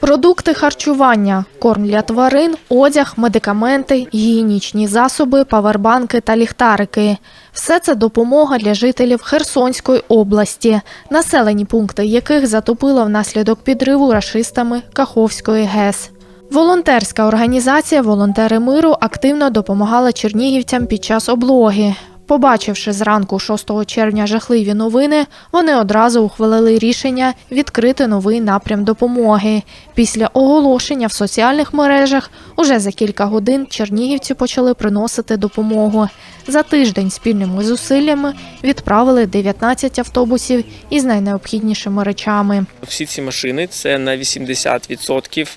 Продукти харчування, корм для тварин, одяг, медикаменти, гігієнічні засоби, павербанки та ліхтарики. Все це допомога для жителів Херсонської області, населені пункти яких затопило внаслідок підриву рашистами Каховської ГЕС. Волонтерська організація Волонтери миру активно допомагала чернігівцям під час облоги. Побачивши зранку 6 червня жахливі новини, вони одразу ухвалили рішення відкрити новий напрям допомоги. Після оголошення в соціальних мережах уже за кілька годин чернігівці почали приносити допомогу. За тиждень спільними зусиллями відправили 19 автобусів із найнеобхіднішими речами. Всі ці машини це на 80%,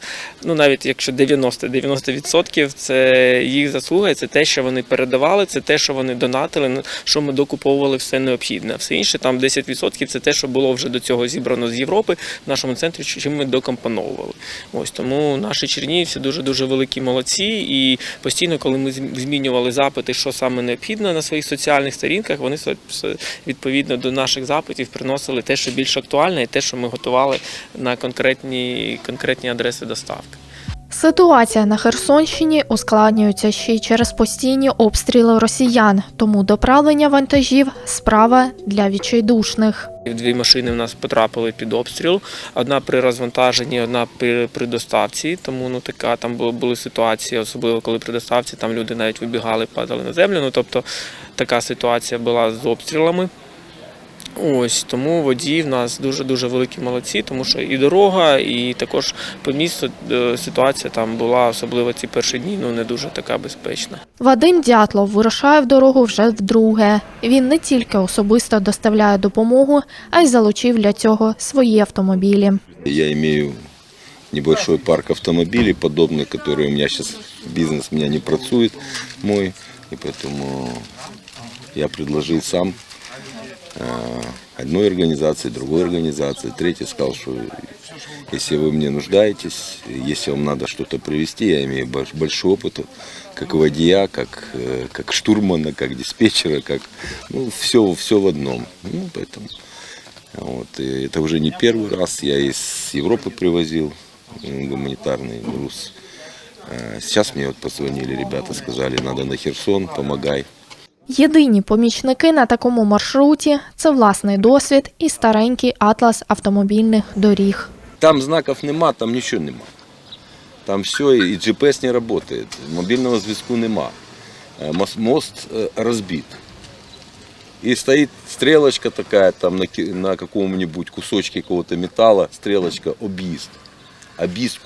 ну навіть якщо 90-90%, це їх заслуга, це те, що вони передавали, це те, що вони донатили, ну, що ми докуповували все необхідне. Все інше там 10% це те, що було вже до цього зібрано з Європи в нашому центрі, чим ми докомпоновували. Ось тому наші чернігівці дуже дуже великі молодці. І постійно, коли ми змінювали запити, що саме необхідно на своїх соціальних сторінках, вони відповідно до наших запитів приносили те, що більш актуальне, і те, що ми готували на конкретні, конкретні адреси доставки. Ситуація на Херсонщині ускладнюється ще й через постійні обстріли росіян, тому доправлення вантажів справа для відчайдушних. Дві машини в нас потрапили під обстріл. Одна при розвантаженні, одна при, доставці. Тому ну така там були ситуації, особливо коли при доставці там люди навіть вибігали, падали на землю. Ну тобто така ситуація була з обстрілами. Ось тому водії в нас дуже дуже великі молодці, тому що і дорога, і також по місту е, ситуація там була, особливо ці перші дні, ну не дуже така безпечна. Вадим Дятлов вирушає в дорогу вже вдруге. Він не тільки особисто доставляє допомогу, а й залучив для цього свої автомобілі. Я имею небольшой парк автомобилей подобных, которые у меня сейчас бизнес у меня не працует мой, и поэтому я предложил сам э, одной организации, другой организации, третий сказал, что если вы мне нуждаетесь, если вам надо что-то привезти, я имею больш- большой опыт, как водия, как, э, как штурмана, как диспетчера, как ну, все, все в одном. Ну, поэтому вот, и это уже не первый раз. Я из Европы привозил гуманитарный груз. Э, Сейчас мне вот позвонили ребята, сказали, надо на Херсон, помогай. Єдині помічники на такому маршруті це власний досвід і старенький атлас автомобільних доріг. Там знаков нема, там нічого нема. Там все, і GPS не працює, мобільного зв'язку нема. Е, Мост е, розбит. И стоит стрелочка такая там на, на каком-нибудь кусочке какого-то металла, стрелочка объезд. Объезд?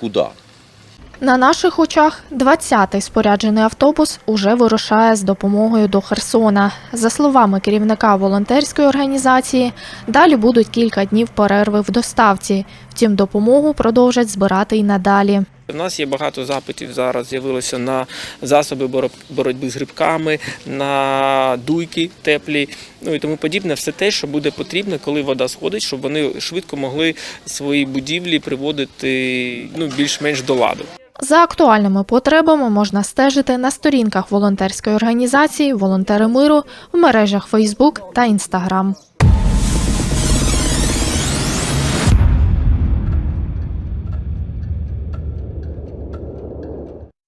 На наших очах 20-й споряджений автобус уже вирушає з допомогою до Херсона. За словами керівника волонтерської організації, далі будуть кілька днів перерви в доставці. Втім, допомогу продовжать збирати й надалі. У нас є багато запитів зараз з'явилося на засоби боро- боротьби з грибками, на дуйки теплі, ну і тому подібне. Все те, що буде потрібно, коли вода сходить, щоб вони швидко могли свої будівлі приводити ну, більш-менш до ладу. За актуальними потребами можна стежити на сторінках волонтерської організації Волонтери миру в мережах Facebook та Instagram.